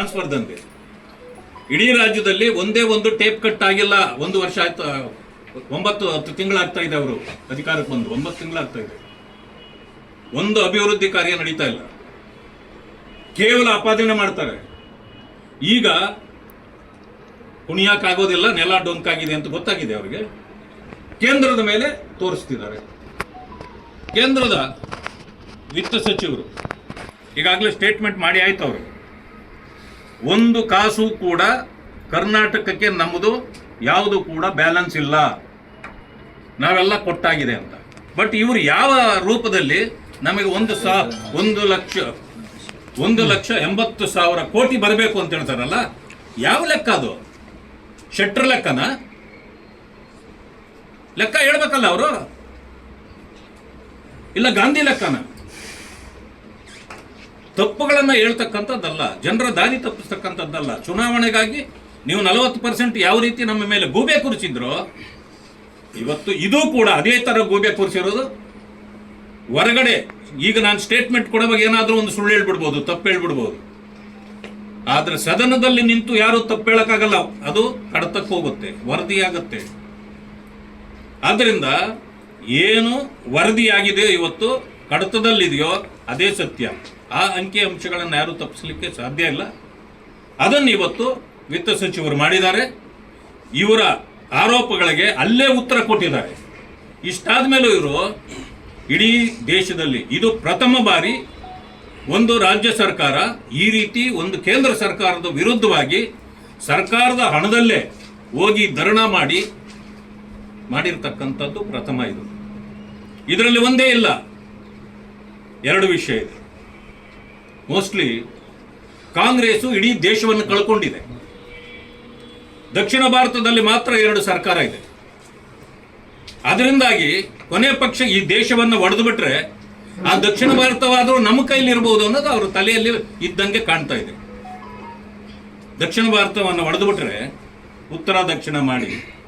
Transfer ದಂಧೆ ಇಡೀ ರಾಜ್ಯದಲ್ಲಿ ಒಂದೇ ಒಂದು ಟೇಪ್ ಕಟ್ ಆಗಿಲ್ಲ. ಒಂದು ವರ್ಷ ಆಯ್ತು ಒಂಬತ್ತು, ಹತ್ತು ತಿಂಗಳಾಗ್ತಾ ಇದೆ ಅವರು, ಅಧಿಕಾರಕ್ಕೆ ಬಂದು. ಒಂಬತ್ತು ತಿಂಗಳಾಗ್ತಾ ಇದೆ. ಒಂದು ಅಭಿವೃದ್ಧಿ ಕಾರ್ಯ ನಡೀತಾ ಇಲ್ಲ. ಕೇವಲ ಆಪಾದನೆ ಮಾಡ್ತಾರೆ. ಈಗ ಕುಣಿಯಕ್ಕಾಗೋದಿಲ್ಲ, ನೆಲ ಡೊಂಕಾಗಿದೆ ಅಂತ ಗೊತ್ತಾಗಿದೆ ಅವರಿಗೆ. ಕೇಂದ್ರದ ಮೇಲೆ ತೋರಿಸ್ತಿದ್ದಾರೆ. ಕೇಂದ್ರದ ವಿತ್ತ ಸಚಿವರು, ಈಗಾಗಲೇ ಸ್ಟೇಟ್ಮೆಂಟ್ ಮಾಡಿ ಆಯ್ತು ಅವರು. ಒಂದು ಕಾಸು ಕೂಡ ಕರ್ನಾಟಕಕ್ಕೆ ನಮ್ಮದು ಯಾವುದು ಕೂಡ ಬ್ಯಾಲೆನ್ಸ್ ಇಲ್ಲ. ನಾವೆಲ್ಲ ಕೊಟ್ಟಾಗಿದೆ ಅಂತ. ಬಟ್ ಇವರು ಯಾವ ರೂಪದಲ್ಲಿ ನಮಗೆ ಒಂದು ಸಾ, ಒಂದು ಲಕ್ಷ ಒಂದು ಲಕ್ಷ ಎಂಬತ್ತು ಸಾವಿರ ಕೋಟಿ ಬರಬೇಕು ಅಂತ ಹೇಳ್ತಾರಲ್ಲ, ಯಾವ ಲೆಕ್ಕ ಅದು? ಶೆಟ್ರ್ ಲೆಕ್ಕನ? ಲೆಕ್ಕ ಹೇಳ್ಬೇಕಲ್ಲ ಅವರು? ಇಲ್ಲ ಗಾಂಧಿ ಲೆಕ್ಕನ? ತಪ್ಪುಗಳನ್ನ ಹೇಳ್ತಕ್ಕಂಥದ್ದಲ್ಲ, ಜನರ ದಾರಿ ತಪ್ಪಿಸ್ತಕ್ಕಂಥದ್ದಲ್ಲ, ಚುನಾವಣೆಗಾಗಿ ನೀವು ನಲವತ್ತು ಪರ್ಸೆಂಟ್ ಯಾವ ರೀತಿ ನಮ್ಮ ಮೇಲೆ ಗೂಬೆ ಕುರಿಸಿದ್ರು, ಇವತ್ತು ಇದು ಕೂಡ ಅದೇ ತರ ಗೂಬೆ ಕುರಿಸಿರೋದು. ಹೊರಗಡೆ, ಈಗ ನಾನು ಸ್ಟೇಟ್ಮೆಂಟ್ ಕೊಡುವಾಗ ಏನಾದರೂ ಒಂದು ಸುಳ್ಳು ಹೇಳ್ಬಿಡ್ಬೋದು, ತಪ್ಪು ಹೇಳ್ಬಿಡ್ಬೋದು. ಆದರೆ ಸದನದಲ್ಲಿ ನಿಂತು ಯಾರು ತಪ್ಪು ಹೇಳಕ್ಕಾಗಲ್ಲ, ಅದು ಕಡತಕ್ಕೆ ಹೋಗುತ್ತೆ, ವರದಿಯಾಗತ್ತೆ. ಆದ್ದರಿಂದ ಏನು ವರದಿಯಾಗಿದೆ ಇವತ್ತು ಕಡತದಲ್ಲಿದೆಯೋ ಅದೇ ಸತ್ಯ. ಆ ಅಂಕಿ ಅಂಶಗಳನ್ನು ಯಾರು ತಪ್ಪಿಸಲಿಕ್ಕೆ ಸಾಧ್ಯ ಇಲ್ಲ. ಅದನ್ನು ಇವತ್ತು ವಿತ್ತ ಸಚಿವರು ಮಾಡಿದ್ದಾರೆ. ಇವರ ಆರೋಪಗಳಿಗೆ ಅಲ್ಲೇ ಉತ್ತರ ಕೊಟ್ಟಿದ್ದಾರೆ. ಇಷ್ಟಾದ ಮೇಲೂ ಇವರು ಇಡೀ ದೇಶದಲ್ಲಿ ಇದು ಪ್ರಥಮ ಬಾರಿ ಒಂದು ರಾಜ್ಯ ಸರ್ಕಾರ ಈ ರೀತಿ ಒಂದು ಕೇಂದ್ರ ಸರ್ಕಾರದ ವಿರುದ್ಧವಾಗಿ ಸರ್ಕಾರದ ಹಣದಲ್ಲೇ ಹೋಗಿ ಧರಣ ಮಾಡಿ ಮಾಡಿರ್ತಕ್ಕಂಥದ್ದು ಪ್ರಥಮ ಇದು. ಇದರಲ್ಲಿ ಒಂದೇ ಇಲ್ಲ. ಎರಡು ವಿಷಯ ಇದೆ. ಮೋಸ್ಟ್ಲಿ ಕಾಂಗ್ರೆಸ್ಸು ಇಡೀ ದೇಶವನ್ನು ಕಳ್ಕೊಂಡಿದೆ. ದಕ್ಷಿಣ ಭಾರತದಲ್ಲಿ ಮಾತ್ರ ಎರಡು ಸರ್ಕಾರ ಇದೆ. ಅದರಿಂದಾಗಿ ಕೊನೆ ಪಕ್ಷ ಈ ದೇಶವನ್ನು ಒಡೆದು ಬಿಟ್ರೆ ಆ ದಕ್ಷಿಣ ಭಾರತವಾದರೂ ನಮ್ಮ ಕೈಲಿ ಇರಬಹುದು ಅನ್ನೋದು ಅವ್ರ ತಲೆಯಲ್ಲಿ ಇದ್ದಂಗೆ ಕಾಣ್ತಾ ಇದೆ. ದಕ್ಷಿಣ ಭಾರತವನ್ನು ಒಡೆದು ಬಿಟ್ರೆ ಉತ್ತರ ದಕ್ಷಿಣ ಮಾಡಿ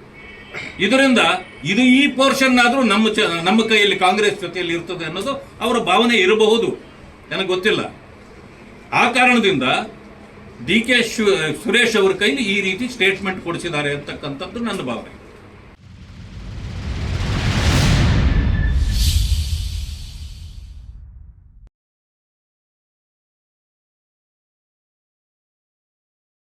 ಇದರಿಂದ ಇದು ಈ ಪೋರ್ಷನ್ ಆದರೂ ನಮ್ಮ ಚ ನಮ್ಮ ಕೈಯಲ್ಲಿ ಕಾಂಗ್ರೆಸ್ ಜೊತೆಯಲ್ಲಿ ಇರ್ತದೆ ಅನ್ನೋದು ಅವರ ಭಾವನೆ ಇರಬಹುದು. ನನಗೆ ಗೊತ್ತಿಲ್ಲ. ಆ ಕಾರಣದಿಂದ ಡಿ ಕೆ ಸುರೇಶ್ ಅವರ ಕೈಲಿ ಈ ರೀತಿ ಸ್ಟೇಟ್ಮೆಂಟ್ ಕೊಡಿಸಿದ್ದಾರೆ ಅಂತಕ್ಕಂಥದ್ದು ನನ್ನ ಭಾವನೆ.